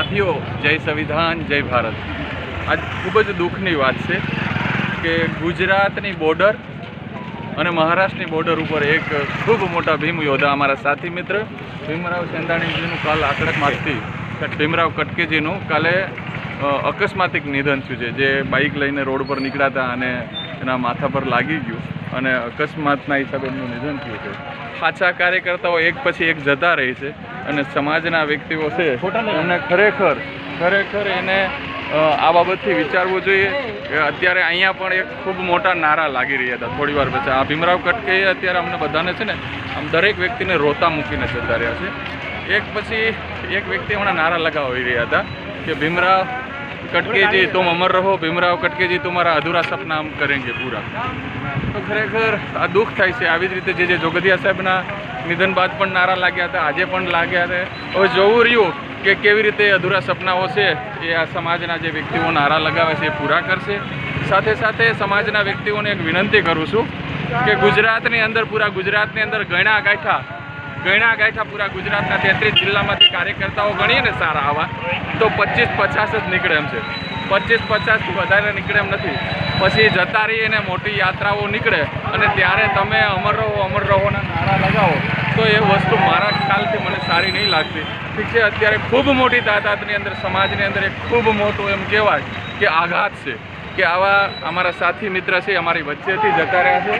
સાથીઓ, જય સંવિધાન, જય ભારત. આજ ખૂબ જ દુઃખની વાત છે કે ગુજરાતની બોર્ડર અને મહારાષ્ટ્રની બોર્ડર ઉપર એક ખૂબ મોટા ભીમ યોદ્ધા અમારા સાથી મિત્ર, ભીમરાવ સેંધાણીજીનું કાલ આકડકમાંથી ભીમરાવ કટકેજીનું કાલે અકસ્માતિક નિધન થયું છે. જે બાઇક લઈને રોડ પર નીકળ્યા હતા અને એના માથા પર લાગી ગયું અને અકસ્માતના હિસાબે એમનું નિધન થયું છે. પાછા કાર્યકર્તાઓ એક પછી એક જતા રહે છે. અને સમાજના વ્યક્તિઓ છે એમને ખરેખર ખરેખર એને આ બાબતથી વિચારવું જોઈએ કે અત્યારે અહીંયા પણ એક ખૂબ મોટા નારા લાગી રહ્યા હતા થોડી વાર પછી. આ ભીમરાવ કટકે અત્યારે અમને બધાને છે ને આમ દરેક વ્યક્તિને રોતા મૂકીને જતા રહ્યા છે. એક પછી એક વ્યક્તિ હમણાં નારા લગાવી રહ્યા હતા કે ભીમરાવ કટકેજી તુમ અમર રહો ભીમરાવ કટકેજી તમારા અધૂરા સપના હમ કરેંગે પૂરા. તો ખરેખર આ દુઃખ થાય છે. આવી જ રીતે જે જે જોગદિયા સાહેબના નિધન બાદ પણ નારા લાગ્યા હતા, આજે પણ લાગ્યા હતા હવે જોવું રહ્યું કે કેવી રીતે અધૂરા સપનાઓ છે એ આ સમાજના જે વ્યક્તિઓ નારા લગાવે છે એ પૂરા કરશે. સાથે સાથે સમાજના વ્યક્તિઓને એક વિનંતી કરું છું કે ગુજરાતની અંદર, પૂરા ગુજરાતની અંદર ગણા ગાંઠા ગણા ગાંઠા પૂરા ગુજરાતના તેત્રીસ જિલ્લામાંથી કાર્યકર્તાઓ ગણીએ ને સારા આવા. તો પચીસ પચાસ જ નીકળે એમ છે. પચીસ પચાસથી વધારે નીકળે એમ નથી. પછી જતા રહીએ ને મોટી યાત્રાઓ નીકળે અને ત્યારે તમે અમર રહો, અમર રહોના નારા લગાવો, તો એ વસ્તુ મારા ખ્યાલથી મને સારી નહીં લાગતી. ઠીક છે, અત્યારે ખૂબ મોટી તાદાદની અંદર, સમાજની અંદર એક ખૂબ મોટું એમ કહેવાય કે આઘાત છે. કે આવા અમારા સાથી મિત્ર છે, અમારી વચ્ચેથી જતા રહ્યા છે.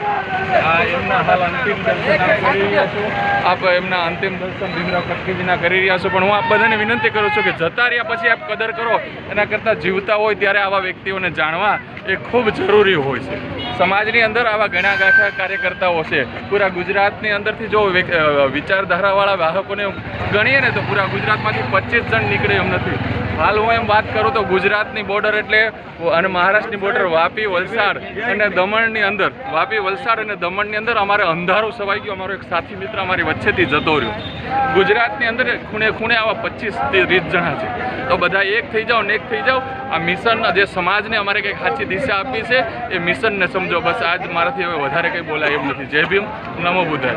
આ એમના હાલ અંતિમ દર્શન કરી રહ્યા છું. આપ એમના અંતિમ દર્શન ભીમરાવ કટકીજીના કરી રહ્યા છો. પણ હું આપ બધાને વિનંતી કરું છું કે જતા રહ્યા પછી આપ કદર કરો. એના કરતાં જીવતા હોય ત્યારે આવા વ્યક્તિઓને જાણવા એ ખૂબ જરૂરી હોય છે. સમાજની અંદર આવા ઘણા ગાંઠા કાર્યકર્તાઓ છે. પૂરા ગુજરાતની અંદરથી જો વિચારધારાવાળા વાહકોને ગણીએ ને તો પૂરા ગુજરાતમાંથી પચીસ જણ નીકળે એમ નથી. હાલ હું એમ વાત કરું તો ગુજરાતની બોર્ડર એટલે અને મહારાષ્ટ્રની બોર્ડર વાપી, વલસાડ અને દમણની અંદર. વાપી, વલસાડ અને દમણની અંદર અમારે અંધારું સવાઈ ગયું. અમારો એક સાથી મિત્ર અમારી વચ્ચેથી જતો રહ્યો. ગુજરાતની અંદર ખૂણે ખૂણે આવા પચીસ ત્રીસ જણા છે. તો બધા એક થઈ જાઓ ને એક થઈ જાઓ. આ મિશન જે સમાજને અમારે કંઈક સાચી આપી છે. એ મિશનને સમજો. બસ આજ મારાથી હવે વધારે કંઈ બોલાય એમ નથી. જય ભીમ. નમો બુદ્ધાય.